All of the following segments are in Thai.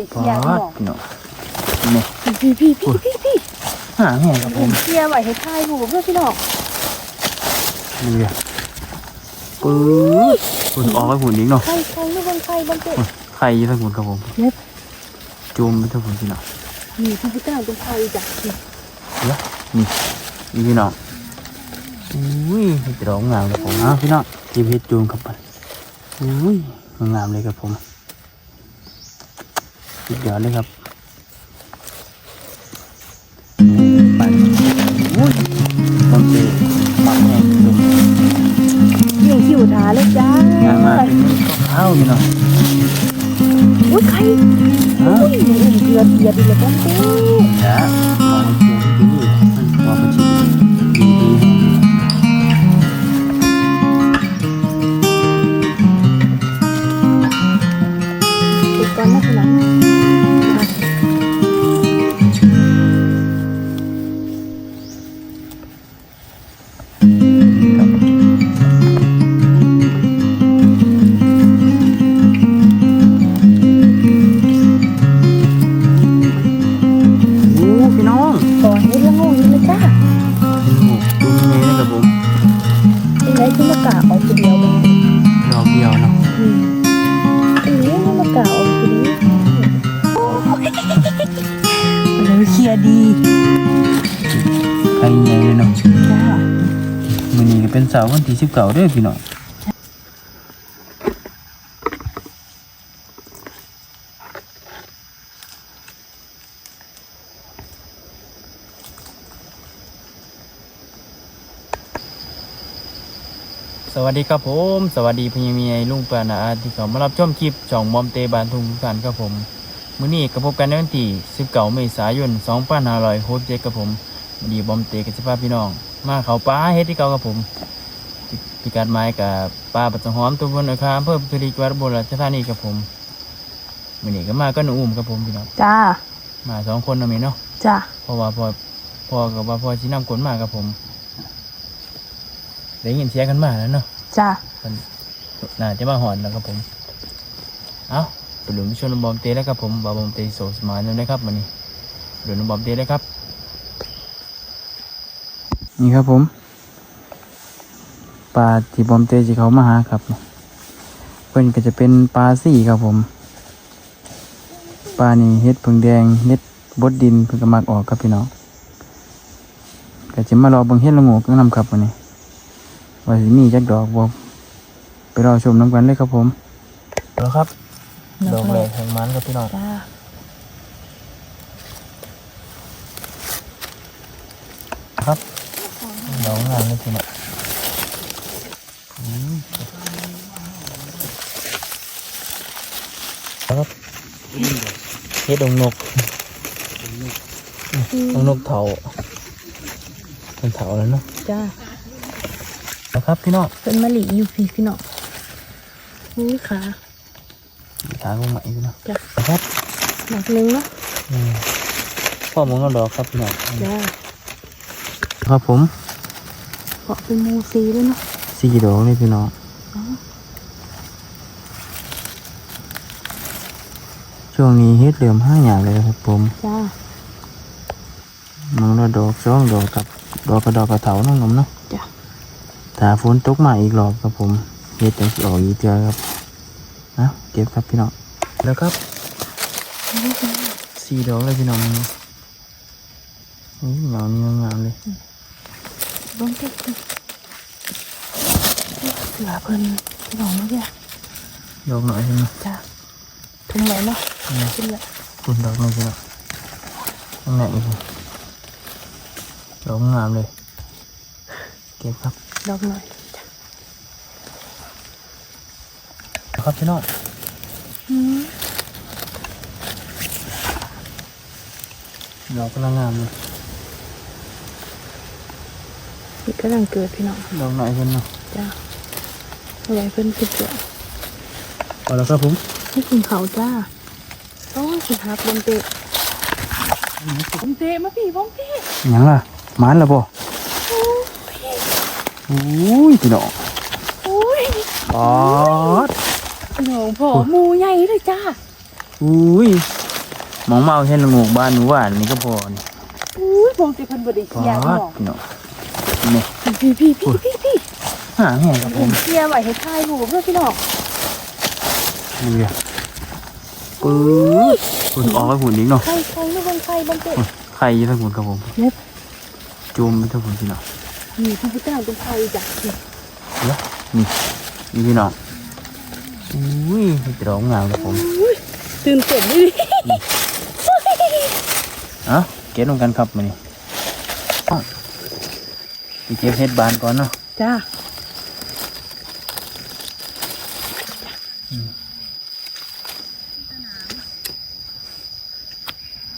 ด็กปอเสียหมดอกเน้องนี่พี่พี่พี่พี่พี่หาแห้งครับผมเสียไว้ให้ทายหูเพื่อพี่น้องเรือปื๊ดหุ่นออกไปหุ่นอีกเนาะใครใครไม่บนใครบนเต็ดไข่ยี่ทั้งหุ่นครับผมเน็บจุ่มไปทั้งหุ่นพี่น้องนี่พี่พี่ก้าวเป็นใครจ้ะเนี่นี่นี่พี่น้องอุ้ยเห็ดดอกงามครับผมอ้าวพี่น้องเก็บเห็ดจูมครับไปอุ้ยงามเลยครับผม สุดยอดเลยครับไปอุ้ยต้องเจอปักแห้งจุ่มเยี่ยงคิวทาเลยจ้างามมากเป็นมือข้าวๆพี่น้องอุ้ยใครฮะอุ้ยเดือดเดือดดีเลยบนเต็ดจ้า เลยเคลียร์ดีใครใหญ่เลยเนาะจ้ามื้อนี้ก็เป็นเสาร์วันที่สิบเก้าเด้อพี่น้องสวัสดีครับผม สวัสดีพี่มีไอ้ลุงปานาอาที่เขามารับชมคลิปช่องมอมเตบานทุงทุกท่านครับผม มื้อนี้ก็พบกันในวันที่19เมษายน2567ครับผมมื้อนี้บอมเตกับสิพาพี่น้อง มาเขาป่าเฮ็ดที่เก่าครับผมพิกัดหมายกับป่าปัตตหอมตัวบนอาคารเพิ่มคดีกวัดบนราชธานีครับผมมื้อนี้ก็มาก็หนูอุ้มครับผมพี่น้องจ้ามาสองคนนะแม่เนาะจ้าเพราะว่าพ่อพ่อกับว่าพ่อชี้นำคนมาครับผมได้ยินเสียงกันมาแล้วเนาะจ้ามันน่าจะมาหอนแล้วครับผม เอาไปหลุมชนบอมเตแล้วครับผมบาบอมเตโซสมานอยู่นะครับวันนี้หลุมบอมเตเลยครับ นี่ครับผมปลาที่บอมเตที่เขามาหาครับเพิ่นก็จะเป็นปลาสี่ครับผมปลานี่เฮ็ดผึ่งแดงเฮ็ดบดดินเพิ่นก็มักออกครับพี่น้องก็จะมารอเบิ่งเฮ็ดละโงกนำครับวันนี้ว่าสิมีจักดอกบ่ไปรอชมน้ำกันเลยครับผมแล้วครับ ดอกแรกแห่งมันครับพี่น้องจ้าครับดอกงามเลยพี่น้องอืมครับเฮ็ดดงนกดงนกเถาเป็นเถาแล้วเนาะจ้านะครับพี่น้องเป็นมะลิอยู่พี่พี่น้องอุ้ย ขาทางลงใหม่พี่น้องจ้านะครับหนักหนึงเนาะอืมพ่อมองเอาดอกครับพี่น้องจ้าครับผมเพราะเป็นมูซีเลยเนาะสี่ดอกเลยพี่น้องอ๋อช่วงนี้เฮ็ดเหลื่อมห้าอย่างเลยครับผมจ้ามองเราดอกสองดอกกับดอกกระดอกกระเถาน้องนมเนาะ จ้าถ้าฝนตกมาอีกรอบครับผมเฮ็ดจังสิออกอีกเทื่อครับ นะเก็บครับพี่น้องแล้วครับสี่ดอกเลยพี่น้องนี่เหงานี่งามเลยบ้องเต็มเสือเพิ่นพี่น้องเมื่อกี้ดอกหน่อยใช่ไหมจ้าทุ่มไว้เนาะขึ้นละคุณดอกหน่อยพี่น้องข้างในอีกทีดอกงามเลย เก็บครับ ดอกหน่อย จ้าครับพี่น้องอืมดอกกำลังงามเลยนี่กำลังเกิดพี่น้องดอกหน่อยเพิ่นเนาะจ้าเอาไว้เพิ่นเป็นเสือเอาแล้วครับผมให้กินเขาวจ้าโอ้ยสิครับบอมเตะบอมเตะมาพี่บอมเตะหยังล่ะหมันแล้วบ่โอ้พี่อุ้ยพี่น้องโอ้ยปอด โอ้โหพ่อหมูใหญ่เลยจ้าอุ้ยมองเมาเห็นละโงกบ้านหนูหวานนี่ก็พอนี่อุ้ยบอมเตะเพิ่นบ่ได้พอเคลียร์หรอกพี่น้องนี่พี่พี่พี่พี่พี่หาแห้งครับผผมมเคลียร์ไว้ให้ถ่ายรูปเพื่อพี่น้องนี่เลยปื้ดหุ่นออกแล้วหุ่นอีกเนาะใครใครลูกบอลใครบอลเตะไข่อยี่ทั้งหุ่นครับผมเน็บจูมไปทั้งหุ่นพี่น้องนี่พี่พี่ตาเป็นใครจ้ะนี่นี่นี่พี่น้อง อุ้ยจะร้องงามครับผมอุ้ยตื่นเต้นดิเอะเก็บลงกันครับมานี่อ้าวไปเก็บเฮ็ดบานก่อนเนาะจ้า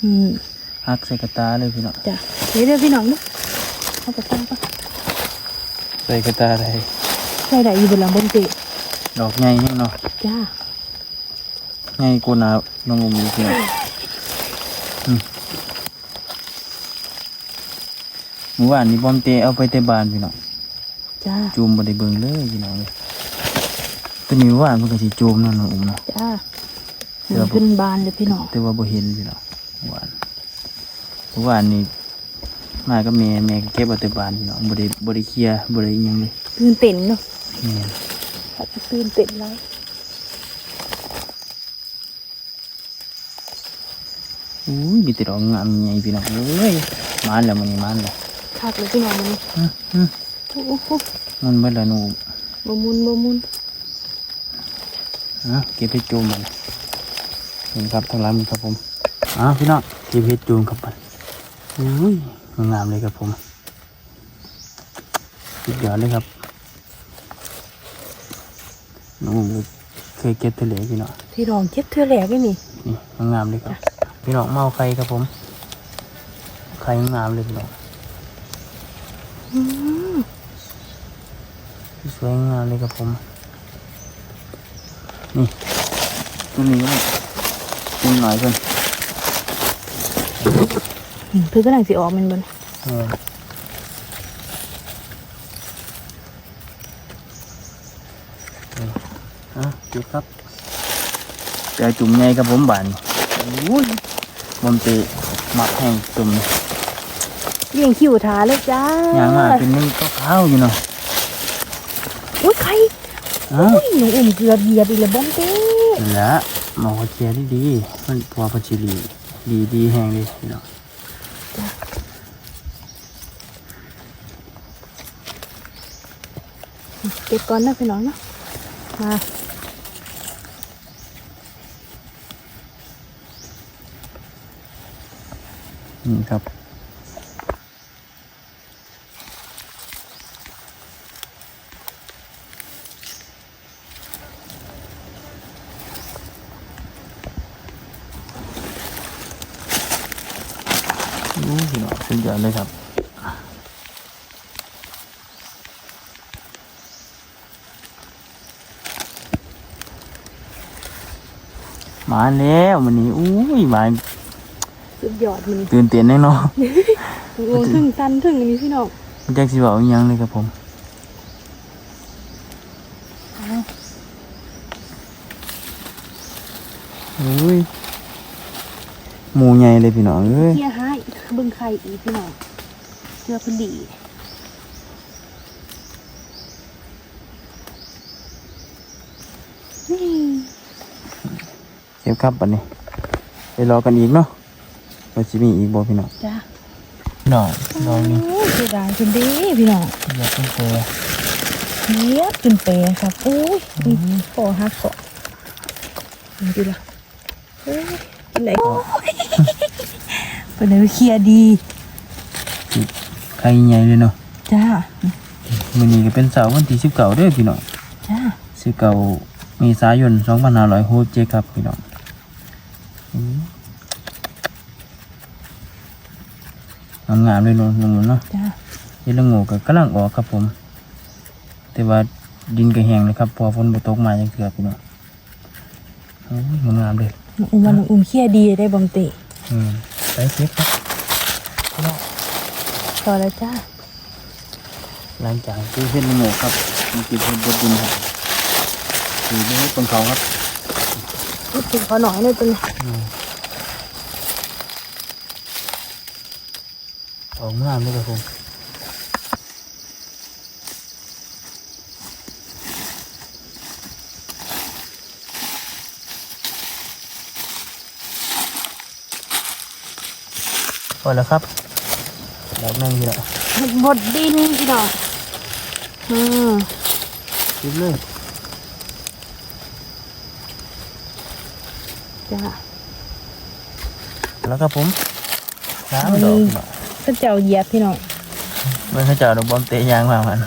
อืมหักใส่กระตาเลยพี่น้องจ้ะเดี๋ยวเดี๋ยวพี่น้องนะเอาไปตั้งปะใส่กระตาได้ใช่ได้อยู่บนหลังบนเตะ ดอกใหญ่ยังเนาะจ้าใหญ่กว่าหนาน้องอมอยู่พี่น้องอืมเมื่อวานนี้บอมเตะเอาไปแต่บ้านพี่น้องจ้าจูมบ่ได้เบิ่งเลยพี่น้องเลยตัวนี้เมื่อวานมันก็สิจูมนั่นน้องอมเนาะจ้ามันขึ้นบานเลยพี่น้องแต่ว่าบ่เห็นพี่น้องเมื่อวานเมื่อวานนี้มากับแม่แม่ก็เก็บเอาแต่บ้านพี่น้องบ่ได้บ่ได้เคลียร์บ่ได้อิหยังเลยตื่นเต้นเนาะ แม่นอาจจะตื่นเต้นไรอุ้ยมีแต่ดอกงามใหญ่พี่น้องเอ้ยมานแล้วมันนี่มานแล้วคักเลยพี่น้องมันนี่อื้ออื้อโอ้โหมันเบิดแล้วหนูบมุนบมุนอะเก็บเห็ดจูมมันเห็นครับทางหลังมันครับผมอะพี่น้องเก็บเห็ดจูมครับมันอุ้ยงามเลยครับผมสุดยอดเลยครับน้องผม เคยเก็บทะเลพี่น้องพี่น้องเก็บเธอแหลกได้นี่นี่งามเลยครับ พี่น้องเมาไข่ครับผมไข่งามเลยพี่น้องอืมสวยงามเลยครับผม นี่ตัวนี้ก็ตัวหน่อยเพิ่นอืมเพื่อนกำลังสิออกมันบน เอออะเก็บครับเจอจุ่มใหญ่ครับผมบานอุ้ยมันเตะหมักแห้งจุ่มนี่เลี้ยงคิวทาเลยจ้าย่างมาเป็นนึ่งข้าวๆอยู่เนาะอุ้ยใครอ้าวอุ้ยหนูอุ่มเกลือเหยียบอีกแล้วบอมเต้นั่นแหละหมอเขาเชียร์ได้ดีมันพอพัชิรีดีดีแห้งเลยพี่น้องเก็บก่อนนะพี่น้องเนาะมา นี่ครับ อู้พี่น้องสุดยอดเลยครับมาแล้ววันนี้อู้ยมา สุดยอดมันตื่นเต้นแน่เนอนลงถึงตันถึงอันนี้พี่น้องมันจักสิบอกอิหยังเลยครับผมเอาอุ้ยหมูใหญ่เลยพี่น้องเอ้ยเฮียให้เบิ่งไข่อีกพี่น้องเชื่อเพิ่นดีนี่เก็บครับบัดนี้ไปรอกันอีกเนาะ ว่าสิมีอีกบ่พี่น้องจ้าพี่น้องลองนี่โอ้ยเสียดายจนดีพี่น้องอยากเป็นเตเนียบจนเปย์ครับโอ้ยนี่ปอฮักเกาะดูละโอ้ยอันไหนโอ้ยเป็นไหนเคลียร์ดีไข่ใหญ่เลยเนาะจ้ามื้อนี้ก็เป็นเสาร์วันที่19เด้อพี่น้องจ้า19เมษายน2567ครับพี่น้องอืม งามๆเลยเนาะน้องๆเนาะจ้าเฮ็ดละโงูก็กำลังออกครับผม แต่ว่าดินก็แห้งเลยครับเพอฝนบ่ตกมาจังเทื่อพี่น้องโอ้ยงามๆเลยน้องอุ้มวันน้องอุ้มเคลียร์ดีได้บอมเตะอืมไปเก็บครับพี่น้องต่อแล้วจ้าหลังจากที่เฮ็ดละโงูครับมันกินเฮ็ดบดดินครับถือไปให้ตรงเขาครับพูดถึงเขาหน่อยเลยตัวนี้ อืม ออกงามเลยครับผมพอแล้วครับดอกนั่งอยู่แล้วบดดินพี่น้องอืมคิดเลยจ้าแล้วครับผมสามดอกเนาะ ก็เจ้าเหยียบพี่น้องเมื่อเขาเจ้าดอกบอมเตะยางมามัน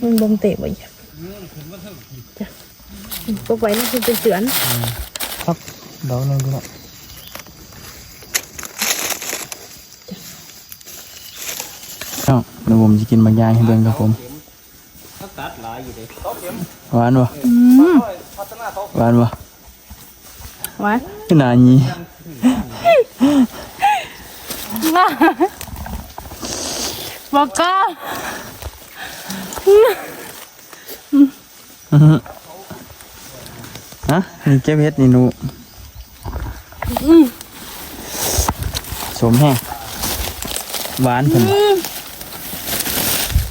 มันบ่มเตะบ่เหยียบจ้ะอืมก็ไว้นั่นคือเป็นเสือนครับดอกหนึงพี่น้องเอ้าเดี๋ยวผมจะกินบางอย่างให้เบิ่งครับผมหวานวะอืมหวานวะไว้ขนาดนี้น่าบอกก้าฮะนี่เก็บเห็ดนี่หนูอืมสมแห้งหวานเพิ่น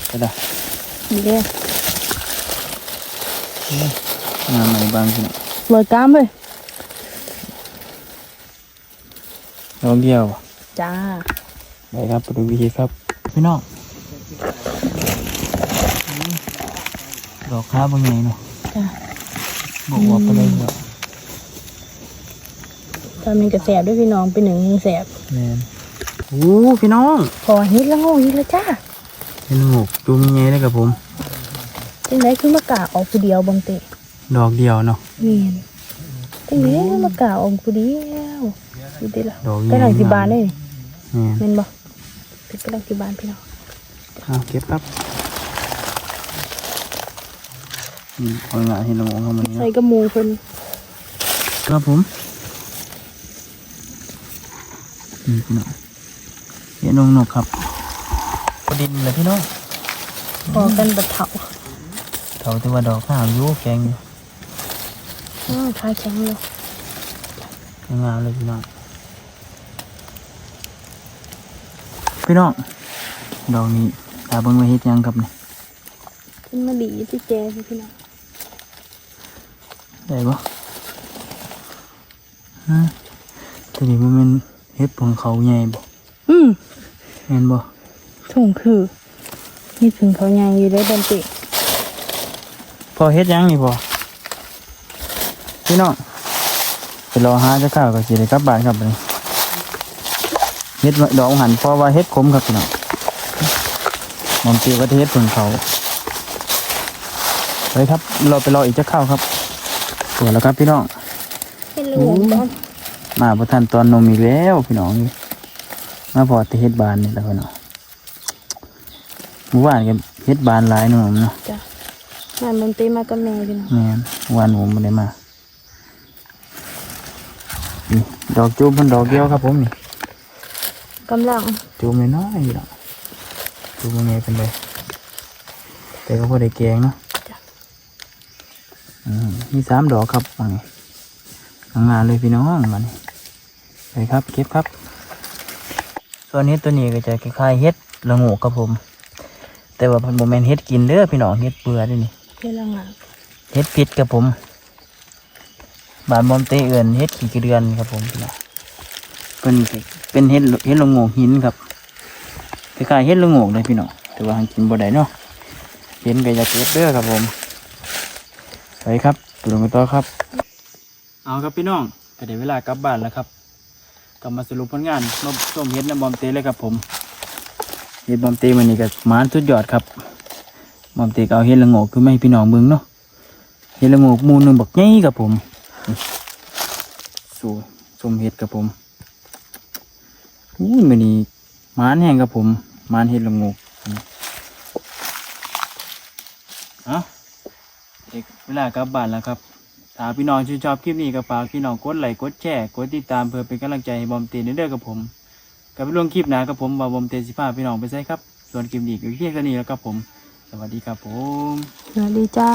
ก็ได้นี่เด้อมาใหม่บางพี่น้องเบิดกล้ามเลยดอกเดียวบ่จ้า ไปครับไปดูวิธีครับพี่น้องดอกค้าบางไงเนาะจ้าบอกว่าไปเลยเนาะตอนนี้กระแสบด้วยพี่น้องเป็นหนึ่งแสบแมนโอ้พี่น้องพอฮิตแล้วโง่ฮิตแล้วจ้าเป็นหกจุ่มยังไงเลยครับผมจังไดคือมากาออกผู้เดียวบางเตะดอกเดียวเนาะเมียนจังไดมากาออกผู้เดียวดูดิล่ะดอกใหญ่กำลังสิบานเลย แมนแม่นบ่เป็นกำลังสิบานพี่น้องเอาเก็บครับอืมเอางานให้ลงเข้ามานี่ใส่เนาะกระมูเพิ่นครับผมนี่พี่น้องเห็นนงนกครับพอดินเลยพี่น้องพอกันบัดเถาเขาที่ว่าดอกข้าวอยูแกงอยู่อ้าวขาแข็งเลยงามเลยพี่น้อง พี่น้องดอกนี้ตาเบิ่งไว้เฮ็ดหยังครับนี่ขึ้นมาดีที่แจพี่พี่น้องได้บ่ฮะตัวนี้มันเป็นเฮ็ดของเขาใหญ่บ่อืมแม่นบ่ถุงคือนี่ถึงเขาใหญ่อยู่ได้บันเตะพอเฮ็ดหยังนี่บ่พี่น้องไปรอหาจะข้าวก็สิได้กลับบ้านครับบัดนี้ เฮ็ดดอกหันเพราะว่าเฮ็ดขมครับพี่น้องมันเกี่ยวกับเฮ็ดของเขาไปครับเราไปรออีกจะข้าวครับสวยแล้วครับพี่น้องเป็นลูกตอนมาประทันตอนนมอีกแล้วพี่น้องนี่มาพอแต่เฮ็ดบานนี่แหล้วพี่น้องเมื่อวานกันเฮ็ดบานหลายหนุ่มเนาะจ้ะงานบันเตะมากับแม่พี่น้องแม่นเมื่อวานผมไม่ได้มานี่ดอกจูบมันดอกเดียวครับผมนี่ กำลังจูบน้อยๆนี่เนาะจูบยังไงเป็นเลยแต่ก็พอได้แกงเนาะอืมมีสามดอกครับอันนี้งานเลยพี่น้องมันไปครับเก็บครับส่วนเฮ็ดตัวนี้ก็จะคล้ายๆเฮ็ดละโงูครับผม แต่ว่าเพันโมเมนเฮ็ดกินเด้อพี่น้องเฮ็ดเปลือยนี่นี่เพื่อลังอะเฮ็ดพิษครับผมบานบอมเตเอินเฮ็ดขี่กระเดือนครับผมพี่น้องเป็น เป็นเฮ็ดเฮ็ดละโงูหินครับคล้ายๆเฮ็ดละโงูเลยพี่น้องแต่ว่าหากินบ่ได้เนาะเห็นก็อยาเก็บเด้อครับผมไปครับไปลงกันต่อครับ เอาครับพี่น้องก็ได้เวลากลับบ้านแล้วครับกลับมาสรุปผลงานมาส้มเฮ็ดน้ำบอมเตเลยครับผมเฮ็ดบอมเตมันนี่ก็มานสุดยอดครับบอมเตก็เอาเฮ็ดละโงคือไม่พี่น้องเบิ่งเนาะเฮ็ดละงกหมูหนึงบักใหญ่ครับผมสู่สมเฮ็ดครับผม อู้มันนี่มานแห้งครับผมมานเฮ็ดละงกเอาเด็กเวลากลับบ้านแล้วครับถ้าพี่น้องชื่นชอบคลิปนี้ก็ฝากพี่น้องกดไลค์กดแชร์กดติดตามเพื่อเป็นกำลังใจให้บอมเตนเด้อกับผมกับไปลงคลิปหนะครับผมว่าบอมเตนสิพาพี่น้องไปใช้ครับ ส่วนคลิปนี้ก็เพียงเท่านี้แล้วครับผม สวัสดีครับผม สวัสดีจ้า